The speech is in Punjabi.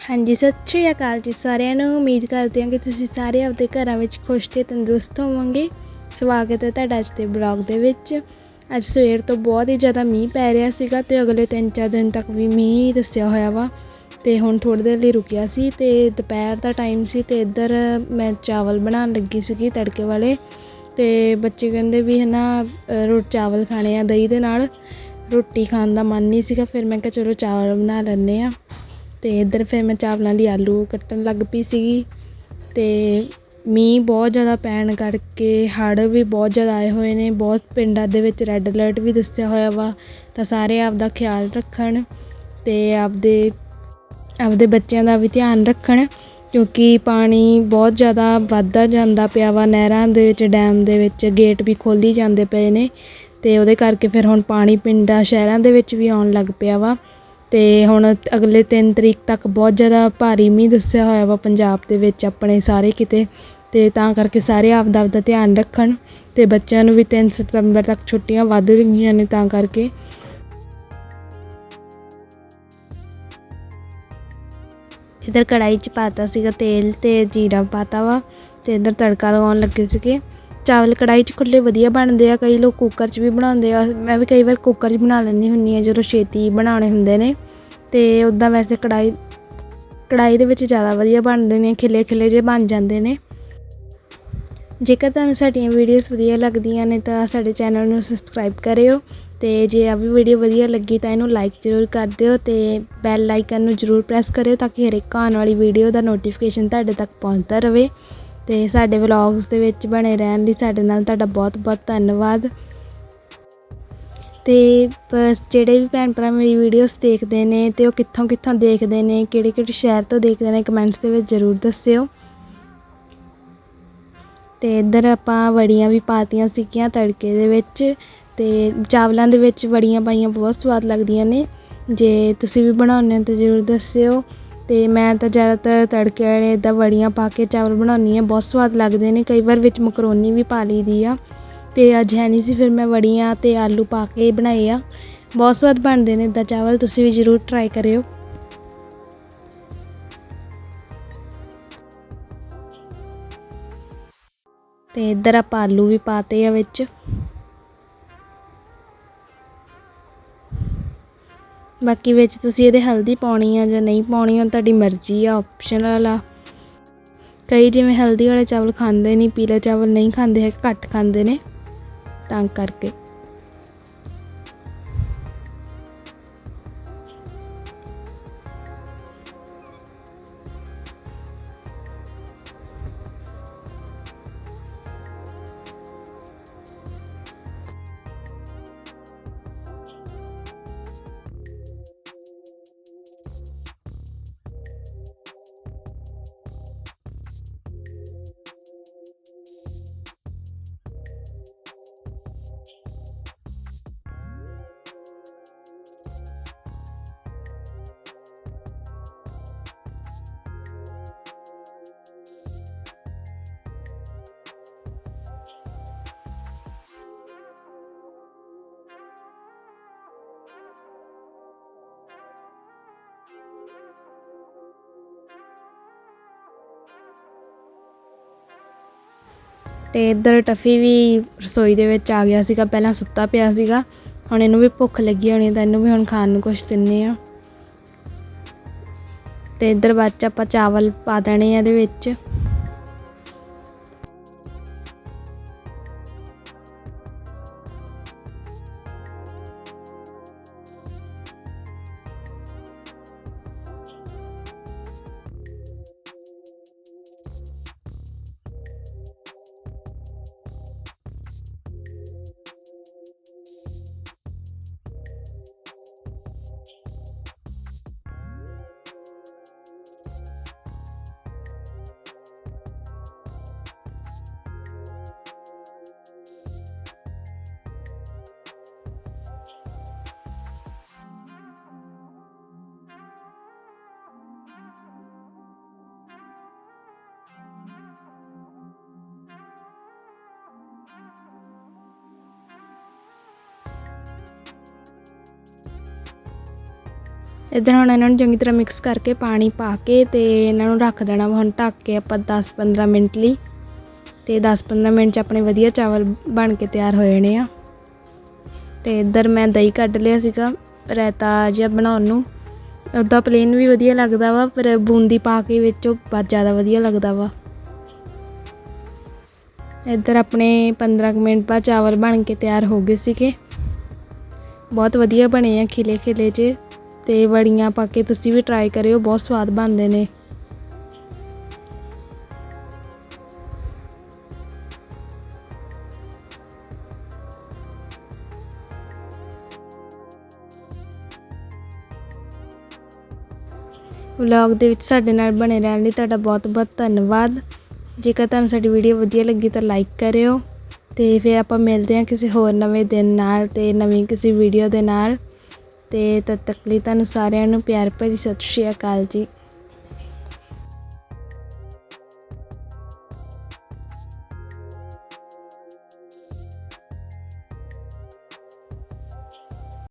ਹਾਂਜੀ, ਸਤਿ ਸ਼੍ਰੀ ਅਕਾਲ ਜੀ ਸਾਰਿਆਂ ਨੂੰ। ਉਮੀਦ ਕਰਦੇ ਹਾਂ ਕਿ ਤੁਸੀਂ ਸਾਰੇ ਆਪਦੇ ਘਰਾਂ ਵਿੱਚ ਖੁਸ਼ ਤੇ ਤੰਦਰੁਸਤ ਹੋਵੋਗੇ। ਸਵਾਗਤ ਹੈ ਤੁਹਾਡਾ ਅੱਜ ਦੇ ਬਲੌਗ ਦੇ ਵਿੱਚ। ਅੱਜ ਸਵੇਰ ਤੋਂ ਬਹੁਤ ਹੀ ਜ਼ਿਆਦਾ ਮੀਂਹ ਪੈ ਰਿਹਾ ਸੀਗਾ ਤੇ ਅਗਲੇ 3-4 ਦਿਨ ਤੱਕ ਵੀ ਮੀਂਹ ਦੱਸਿਆ ਹੋਇਆ ਵਾ। ਤੇ ਹੁਣ ਥੋੜੀ ਦੇਰ ਲਈ ਰੁਕਿਆ ਸੀ ਤੇ ਦੁਪਹਿਰ ਦਾ ਟਾਈਮ ਸੀ ਤੇ ਇੱਧਰ ਮੈਂ ਚਾਵਲ ਬਣਾਉਣ ਲੱਗੀ ਸੀਗੀ ਤੜਕੇ ਵਾਲੇ। ਤੇ ਬੱਚੇ ਕਹਿੰਦੇ ਵੀ ਹਨਾ ਰੋਟ ਚਾਵਲ ਖਾਣੇ ਆ ਦਹੀਂ ਦੇ ਨਾਲ। ਰੋਟੀ ਖਾਣ ਦਾ ਮਨ ਨਹੀਂ ਸੀਗਾ, ਫਿਰ ਮੈਂ ਕਿਹਾ ਚਲੋ ਚਾਵਲ ਬਣਾ ਲੈਂਦੇ ਆ ਅਤੇ ਇੱਧਰ ਫਿਰ ਮੈਂ ਚਾਵਲਾਂ ਲਈ ਆਲੂ ਕੱਟਣ ਲੱਗ ਪਈ ਸੀਗੀ ਅਤੇ ਮੀਂਹ ਬਹੁਤ ਜ਼ਿਆਦਾ ਪੈਣ ਕਰਕੇ ਹੜ੍ਹ ਵੀ ਬਹੁਤ ਜ਼ਿਆਦਾ ਆਏ ਹੋਏ ਨੇ, ਬਹੁਤ ਪਿੰਡਾਂ ਦੇ ਵਿੱਚ ਰੈੱਡ ਅਲਰਟ ਵੀ ਦੱਸਿਆ ਹੋਇਆ ਵਾ, ਤਾਂ ਸਾਰੇ ਆਪਦਾ ਖਿਆਲ ਰੱਖਣ ਅਤੇ ਆਪਦੇ ਆਪਦੇ ਬੱਚਿਆਂ ਦਾ ਵੀ ਧਿਆਨ ਰੱਖਣ ਕਿਉਂਕਿ ਪਾਣੀ ਬਹੁਤ ਜ਼ਿਆਦਾ ਵੱਧਦਾ ਜਾਂਦਾ ਪਿਆ ਵਾ ਨਹਿਰਾਂ ਦੇ ਵਿੱਚ ਡੈਮ ਦੇ ਵਿੱਚ ਗੇਟ ਵੀ ਖੋਲ੍ਹੀ ਜਾਂਦੇ ਪਏ ਨੇ ਅਤੇ ਉਹਦੇ ਕਰਕੇ ਫਿਰ ਹੁਣ ਪਾਣੀ ਪਿੰਡਾਂ, ਸ਼ਹਿਰਾਂ ਦੇ ਵਿੱਚ ਵੀ ਆਉਣ ਲੱਗ ਪਿਆ ਵਾ। ਅਤੇ ਹੁਣ ਅਗਲੇ ਤਿੰਨ ਤਰੀਕ ਤੱਕ ਬਹੁਤ ਜ਼ਿਆਦਾ ਭਾਰੀ ਮੀਂਹ ਦੱਸਿਆ ਹੋਇਆ ਵਾ ਪੰਜਾਬ ਦੇ ਵਿੱਚ ਆਪਣੇ ਸਾਰੇ ਕਿਤੇ। ਅਤੇ ਤਾਂ ਕਰਕੇ ਸਾਰੇ ਆਪਦਾ ਆਪਦਾ ਧਿਆਨ ਰੱਖਣ ਅਤੇ ਬੱਚਿਆਂ ਨੂੰ ਵੀ ਤਿੰਨ ਸਤੰਬਰ ਤੱਕ ਛੁੱਟੀਆਂ ਵੱਧ ਰਹੀਆਂ ਨੇ ਤਾਂ ਕਰਕੇ। ਇਧਰ ਕੜਾਈ 'ਚ ਪਾਤਾ ਸੀਗਾ ਤੇਲ ਅਤੇ ਜੀਰਾ ਪਾਤਾ ਵਾ ਅਤੇ ਇਧਰ ਤੜਕਾ ਲਗਾਉਣ ਲੱਗੇ ਸੀਗੇ। ਚਾਵਲ ਕੜਾਈ 'ਚ ਖੁੱਲੇ ਵਧੀਆ ਬਣਦੇ ਆ, ਕਈ ਲੋਕ ਕੁੱਕਰ 'ਚ ਵੀ ਬਣਾਉਂਦੇ ਆ। ਮੈਂ ਵੀ ਕਈ ਵਾਰ ਕੁੱਕਰ 'ਚ ਬਣਾ ਲੈਂਦੀ ਹੁੰਨੀ ਆ ਜਦੋਂ ਛੇਤੀ ਬਣਾਉਣੇ ਹੁੰਦੇ ਨੇ। ਤੇ ਉੱਦਾਂ ਵੈਸੇ ਕੜਾਈ ਕੜਾਈ ਦੇ ਵਿੱਚ ਜ਼ਿਆਦਾ ਵਧੀਆ ਬਣਦੇ ਨੇ ਖਿਲੇ ਖਿਲੇ ਜੇ ਬਣ ਜਾਂਦੇ ਨੇ। ਜੇਕਰ ਤੁਹਾਨੂੰ ਸਾਡੀਆਂ ਵੀਡੀਓਜ਼ ਵਧੀਆ ਲੱਗਦੀਆਂ ਨੇ, ਤਾਂ ਸਾਡੇ ਚੈਨਲ ਨੂੰ ਸਬਸਕ੍ਰਾਈਬ ਕਰਿਓ। ਤੇ ਜੇ ਆ ਵੀ ਵੀਡੀਓ ਵਧੀਆ ਲੱਗੀ, ਤਾਂ ਇਹਨੂੰ ਲਾਈਕ ਜ਼ਰੂਰ ਕਰ ਦਿਓ ਤੇ ਬੈਲ ਆਈਕਨ ਨੂੰ ਜ਼ਰੂਰ ਪ੍ਰੈਸ ਕਰਿਓ, ਤਾਂ ਕਿ ਹਰ ਇੱਕ ਆਉਣ ਵਾਲੀ ਵੀਡੀਓ ਦਾ ਨੋਟੀਫਿਕੇਸ਼ਨ ਤੁਹਾਡੇ ਤੱਕ ਪਹੁੰਚਦਾ ਰਹੇ। ਅਤੇ ਸਾਡੇ ਵਲੌਗਸ ਦੇ ਵਿੱਚ ਬਣੇ ਰਹਿਣ ਲਈ ਸਾਡੇ ਨਾਲ ਤੁਹਾਡਾ ਬਹੁਤ ਬਹੁਤ ਧੰਨਵਾਦ। ਤੇ ਬਸ ਜਿਹੜੇ ਵੀ ਭੈਣ ਭਰਾ ਮੇਰੀ ਵੀਡੀਓਜ਼ ਦੇਖਦੇ ਨੇ ਤੇ ਉਹ ਕਿੱਥੋਂ ਕਿੱਥੋਂ ਦੇਖਦੇ ਨੇ, ਕਿਹੜੇ ਕਿਹੜੇ ਸ਼ਹਿਰ ਤੋਂ ਦੇਖਦੇ ਨੇ ਕਮੈਂਟਸ ਦੇ ਵਿੱਚ ਜ਼ਰੂਰ ਦੱਸਿਓ। ਤੇ ਇੱਧਰ ਆਪਾਂ ਵੜੀਆਂ ਵੀ ਪਾਤੀਆਂ ਸੀਗੀਆਂ ਤੜਕੇ ਦੇ ਵਿੱਚ ਤੇ ਚਾਵਲਾਂ ਦੇ ਵਿੱਚ ਵੜੀਆਂ ਪਾਈਆਂ ਬਹੁਤ ਸਵਾਦ ਲੱਗਦੀਆਂ ਨੇ। ਜੇ ਤੁਸੀਂ ਵੀ ਬਣਾਉਂਦੇ ਹੋ ਤਾਂ ਜ਼ਰੂਰ ਦੱਸਿਓ। ਅਤੇ ਮੈਂ ਤਾਂ ਜ਼ਿਆਦਾਤਰ ਤੜਕੇ ਵਾਲੇ ਇੱਦਾਂ ਵੜੀਆਂ ਪਾ ਕੇ ਚਾਵਲ ਬਣਾਉਂਦੀ ਹਾਂ। ਬਹੁਤ ਸਵਾਦ ਲੱਗਦੇ ਨੇ। ਕਈ ਵਾਰ ਵਿੱਚ ਮਕਰੋਨੀ ਵੀ ਪਾ ਲਈ ਦੀ ਆ। ਅਤੇ ਅੱਜ ਹੈ ਨਹੀਂ ਸੀ, ਫਿਰ ਮੈਂ ਵੜੀਆਂ ਅਤੇ ਆਲੂ ਪਾ ਕੇ ਬਣਾਏ ਆ। ਬਹੁਤ ਸਵਾਦ ਬਣਦੇ ਨੇ ਇੱਦਾਂ ਚਾਵਲ। ਤੁਸੀਂ ਵੀ ਜ਼ਰੂਰ ਟਰਾਈ ਕਰਿਓ। ਤੇ ਇੱਧਰ ਆਪਾਂ ਆਲੂ ਵੀ ਪਾਤੇ ਆ ਵਿੱਚ। ਬਾਕੀ ਵਿੱਚ ਤੁਸੀਂ ਇਹਦੇ ਹਲਦੀ ਪਾਉਣੀ ਆ ਜਾਂ ਨਹੀਂ ਪਾਉਣੀ, ਉਹ ਤੁਹਾਡੀ ਮਰਜ਼ੀ ਆ ਆਪਸ਼ਨਲ ਆ ਕਈ ਜਿਵੇਂ ਹਲਦੀ ਵਾਲੇ ਚਾਵਲ ਖਾਂਦੇ ਨਹੀਂ ਪੀਲੇ ਚਾਵਲ ਨਹੀਂ ਖਾਂਦੇ ਹੈ ਘੱਟ ਖਾਂਦੇ ਨੇ, ਤਾਂ ਕਰਕੇ। ਤੇ ਇੱਧਰ ਟਫੀ ਵੀ ਰਸੋਈ ਦੇ ਵਿੱਚ ਆ ਗਿਆ ਸੀਗਾ, ਪਹਿਲਾਂ ਸੁੱਤਾ ਪਿਆ ਸੀਗਾ। ਹੁਣ ਇਹਨੂੰ ਵੀ ਭੁੱਖ ਲੱਗੀ ਹੋਣੀ ਤਾਂ ਇਹਨੂੰ ਵੀ ਹੁਣ ਖਾਣ ਨੂੰ ਕੁਝ ਦਿੰਨੇ ਆ। ਤੇ ਇੱਧਰ ਬਾਅਦ ਚ ਆਪਾਂ ਚਾਵਲ ਪਾ ਦੇਣੇ ਆ ਇਹਦੇ ਵਿੱਚ। ਇੱਧਰ ਹੁਣ ਇਹਨਾਂ ਨੂੰ ਚੰਗੀ ਤਰ੍ਹਾਂ ਮਿਕਸ ਕਰਕੇ ਪਾਣੀ ਪਾ ਕੇ ਤੇ ਇਹਨਾਂ ਨੂੰ ਰੱਖ ਦੇਣਾ ਵਾ, ਹੁਣ ਢੱਕ ਕੇ ਆਪਾਂ 10-15 ਮਿੰਟ ਲਈ। ਤੇ 10-15 ਮਿੰਟ ਚ ਆਪਣੇ ਵਧੀਆ ਚਾਵਲ ਬਣ ਕੇ ਤਿਆਰ ਹੋ ਜਾਣੇ ਆ। ਤੇ ਇੱਧਰ ਮੈਂ ਦਹੀਂ ਕੱਢ ਲਿਆ ਸੀਗਾ, ਰਾਇਤਾ ਜਿਹਾ ਬਣਾਉਣ ਨੂੰ। ਉੱਦਾਂ ਪਲੇਨ ਵੀ ਵਧੀਆ ਲੱਗਦਾ ਵਾ, ਪਰ ਬੂੰਦੀ ਪਾ ਕੇ ਵਿੱਚੋਂ ਬਹੁਤ ਜ਼ਿਆਦਾ ਵਧੀਆ ਲੱਗਦਾ ਵਾ। ਇੱਧਰ ਆਪਣੇ 15 ਕੁ ਮਿੰਟ ਬਾਅਦ ਚਾਵਲ ਬਣ ਕੇ ਤਿਆਰ ਹੋ ਗਏ ਸੀਗੇ। ਬਹੁਤ ਵਧੀਆ ਬਣੇ ਆ ਖਿਲੇ ਖਿਲੇ ਜੇ। ਤੇ ਵੜੀਆਂ ਪਾ ਕੇ ਤੁਸੀਂ ਵੀ ਟਰਾਈ ਕਰਿਓ, ਬਹੁਤ ਸਵਾਦ ਬਣਦੇ ਨੇ। ਵਲੌਗ ਦੇ ਵਿੱਚ ਸਾਡੇ ਨਾਲ ਬਣੇ ਰਹਿਣ ਲਈ ਤੁਹਾਡਾ ਬਹੁਤ ਬਹੁਤ ਧੰਨਵਾਦ। ਜੇਕਰ ਤੁਹਾਨੂੰ ਸਾਡੀ ਵੀਡੀਓ ਵਧੀਆ ਲੱਗੀ ਤਾਂ ਲਾਈਕ ਕਰਿਓ। ਤੇ ਫਿਰ ਆਪਾਂ ਮਿਲਦੇ ਹਾਂ ਕਿਸੇ ਹੋਰ ਨਵੇਂ ਦਿਨ ਨਾਲ ਤੇ ਨਵੀਂ ਕਿਸੇ ਵੀਡੀਓ ਦੇ ਨਾਲ। ਅਤੇ ਤਦ ਤੱਕ ਲਈ ਤੁਹਾਨੂੰ ਸਾਰਿਆਂ ਨੂੰ ਪਿਆਰ ਭਰੀ ਸਤਿ ਸ਼੍ਰੀ ਅਕਾਲ ਜੀ।